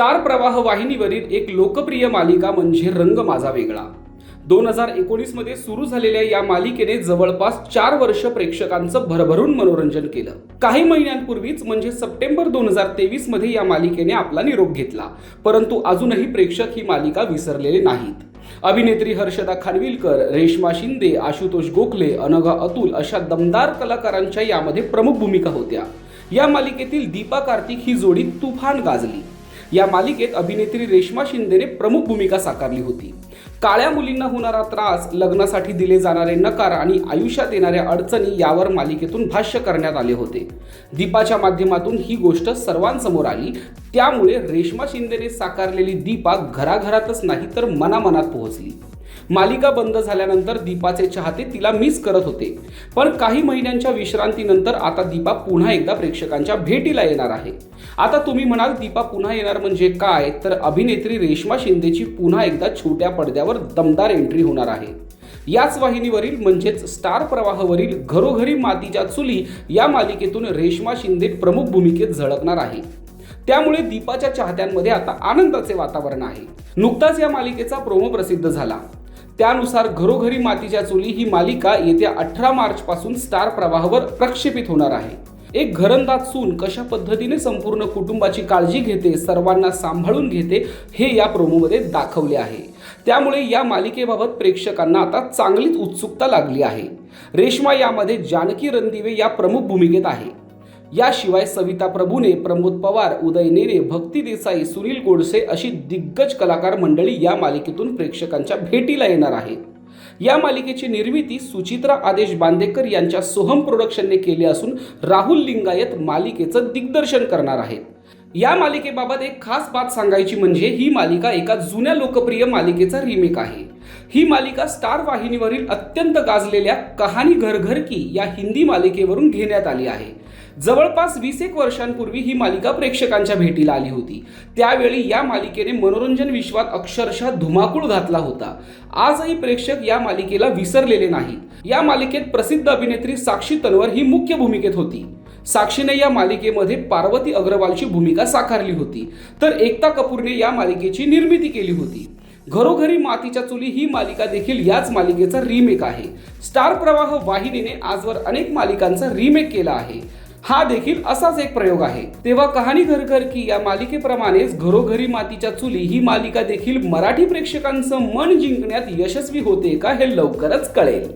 Star प्रवाह वाहिनीवरील एक लोकप्रिय मालिका म्हणजे रंग माझा वेगळा. दोन हजार एकोणीसमध्ये सुरू झालेल्या या मालिकेने जवळपास चार वर्ष प्रेक्षकांचं भरभरून मनोरंजन केलं. काही महिन्यांपूर्वीच म्हणजे सप्टेंबर दोन हजार तेवीसमध्ये या मालिकेने आपला निरोप घेतला. परंतु अजूनही प्रेक्षक ही मालिका विसरलेले नाहीत. अभिनेत्री हर्षदा खानविलकर रेश्मा शिंदे आशुतोष गोखले अनघा अतुल अशा दमदार कलाकारांच्या यामध्ये प्रमुख भूमिका होत्या. या मालिकेतील दीपा कार्तिक ही जोडी तुफान गाजली. या मालिकेत अभिनेत्री रेश्मा शिंदेने प्रमुख भूमिका साकारली होती. काळ्या मुलींना होणारा त्रास लग्नासाठी दिले जाणारे नकार आणि आयुष्यात येणाऱ्या अडचणी यावर मालिकेतून भाष्य करण्यात आले होते. दीपाच्या माध्यमातून ही गोष्ट सर्वांसमोर आली. त्यामुळे रेश्मा शिंदेने साकारलेली दीपा घराघरातच नाही तर मनामनात पोहोचली. मालिका बंद झाल्यानंतर दीपाचे चाहते तिला मिस करत होते. पण काही महिन्यांच्या विश्रांतीनंतर आता दीपा पुन्हा एकदा प्रेक्षकांच्या भेटीला येणार आहे. आता तुम्ही म्हणाल दीपा पुन्हा येणार म्हणजे काय? तर अभिनेत्री रेश्मा शिंदेची पुन्हा एकदा छोट्या पडद्यावर दमदार एंट्री होणार आहे. याच वाहिनीवरील म्हणजेच स्टार प्रवाहावरील घरोघरी मातीच्या चुली या मालिकेतून रेश्मा शिंदे प्रमुख भूमिकेत झळकणार आहे. त्यामुळे दीपाच्या चाहत्यांमध्ये आता आनंदाचे वातावरण आहे. नुकताच या मालिकेचा प्रोमो प्रसिद्ध झाला. त्यानुसार घरोघरी मातीच्या चुली ही मालिका येत्या अठरा मार्च पासून स्टार प्रवाहावर प्रक्षेपित होणार आहे. एक घरंदाज सून कशा पद्धतीने संपूर्ण कुटुंबाची काळजी घेते सर्वांना सांभाळून घेते हे या प्रोमोमध्ये दाखवले आहे. त्यामुळे या मालिकेबाबत प्रेक्षकांना आता चांगलीच उत्सुकता लागली आहे. रेश्मा यामध्ये जानकी रणदिवे या प्रमुख भूमिकेत आहे. याशिवाय सविता प्रभूने प्रमोद पवार उदय नेरे भक्ती देसाई सुनील गोडसे अशी दिग्गज कलाकार मंडळी या मालिकेतून प्रेक्षकांच्या भेटीला येणार आहेत. या मालिकेची निर्मिती सुचित्रा आदेश बांदेकर यांच्या सोहम प्रोडक्शनने केली असून राहुल लिंगायत मालिकेचं दिग्दर्शन करणार आहेत. या मालिकेबाबत एक खास बात सांगायची म्हणजे ही मालिका एका जुन्या लोकप्रिय मालिकेचा रिमेक आहे. ही मालिका स्टार वाहिनीवरील अत्यंत गाजलेल्या कहाणी घर घर की या हिंदी मालिकेवरून घेण्यात आली आहे. जवळपास वीस एक वर्षांपूर्वी ही मालिका प्रेक्षकांच्या भेटीला आली होती. त्यावेळी या मालिकेने मनोरंजन विश्वात अक्षरशः धुमाकूळ घातला होता. आजही प्रेक्षक या मालिकेला विसरलेले नाहीत. या मालिकेत प्रसिद्ध अभिनेत्री साक्षी तन्वर ही मुख्य भूमिकेत होती. साक्षीने या मालिकेमध्ये पार्वती अग्रवालची भूमिका साकारली होती. तर एकता कपूरने या मालिकेची निर्मिती केली होती. घरोघरी मातीच्या चुली ही मालिका देखील याच मालिकेचा रिमेक आहे. स्टार प्रवाह वाहिनीने आजवर अनेक मालिकांचा रिमेक केला आहे. हा देखील असाच एक प्रयोग आहे. तेव्हा कहाणी घर घर की या मालिकेप्रमाणेच घरोघरी मातीच्या चुली ही मालिका देखील मराठी प्रेक्षकांचं मन जिंकण्यात यशस्वी होते का हे लवकरच कळेल.